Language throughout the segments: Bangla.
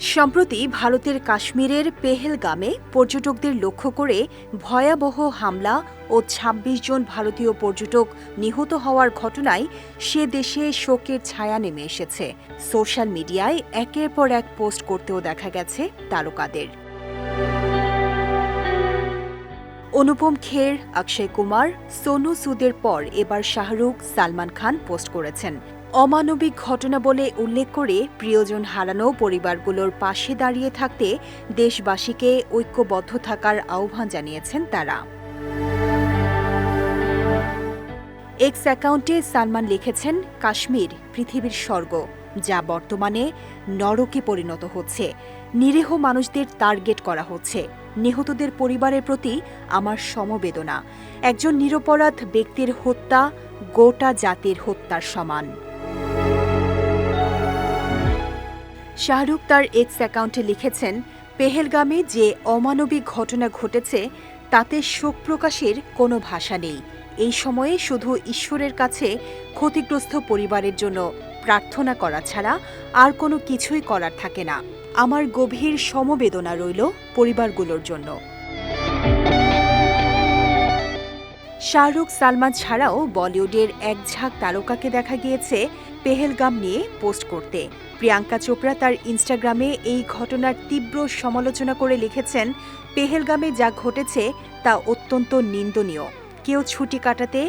সম্প্রতি ভারতের কাশ্মীরের পেহেলগামে পর্যটকদের লক্ষ্য করে ভয়াবহ হামলা ও ২৬ জন ভারতীয় পর্যটক নিহত হওয়ার ঘটনায় সে দেশে শোকের ছায়া নেমে এসেছে। সোশ্যাল মিডিয়ায় একের পর এক পোস্ট করতেও দেখা গেছে তারকাদের। অনুপম খের, অক্ষয় কুমার, সোনু সুদের পর এবার শাহরুখ, সালমান খান পোস্ট করেছেন। অমানবিক ঘটনা বলে উল্লেখ করে প্রিয়জন হারানো পরিবারগুলোর পাশে দাঁড়িয়ে থাকতে দেশবাসীকে ঐক্যবদ্ধ থাকার আহ্বান জানিয়েছেন তারা। এক্স অ্যাকাউন্টে সালমান লিখেছেন, কাশ্মীর, পৃথিবীর স্বর্গ। যা বর্তমানে নরকে পরিণত হচ্ছে। নিরীহ মানুষদের টার্গেট করা হচ্ছে। নিহতদের পরিবারের প্রতি আমার সমবেদনা। একজন নিরপরাধ ব্যক্তির হত্যা গোটা জাতির হত্যার সমান। শাহরুখ তার এক্স অ্যাকাউন্টে লিখেছেন, পেহেলগামে যে অমানবিক ঘটনা ঘটেছে, তাতে শোক প্রকাশের কোনো ভাষা নেই। এই সময়ে শুধু ঈশ্বরের কাছে ক্ষতিগ্রস্ত পরিবারের জন্য প্রার্থনা করা ছাড়া আর কোনো কিছুই করার থাকে না। আমার গভীর সমবেদনা রইল পরিবারগুলোর জন্য। শাহরুখ সালমান ছাড়াও বলিউডের এক ঝাঁক তারকাকে দেখা গিয়েছে পেহেলগাম নিয়ে পোস্ট করতে। প্রিয়াঙ্কা চোপড়া তার ইনস্টাগ্রামে এই ঘটনার তীব্র সমালোচনা করে লিখেছেন, পেহেলগামে যা ঘটেছে তা অত্যন্ত নিন্দনীয়। কেউ ছুটি কাটাতে,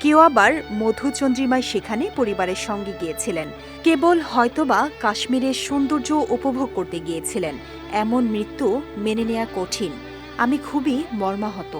কেউ আবার মধুচন্দ্রিমায় সেখানে পরিবারের সঙ্গে গিয়েছিলেন। কেবল হয়তোবা কাশ্মীরের সৌন্দর্য উপভোগ করতে গিয়েছিলেন। এমন মৃত্যু মেনে নেওয়া কঠিন। আমি খুবই মর্মাহত।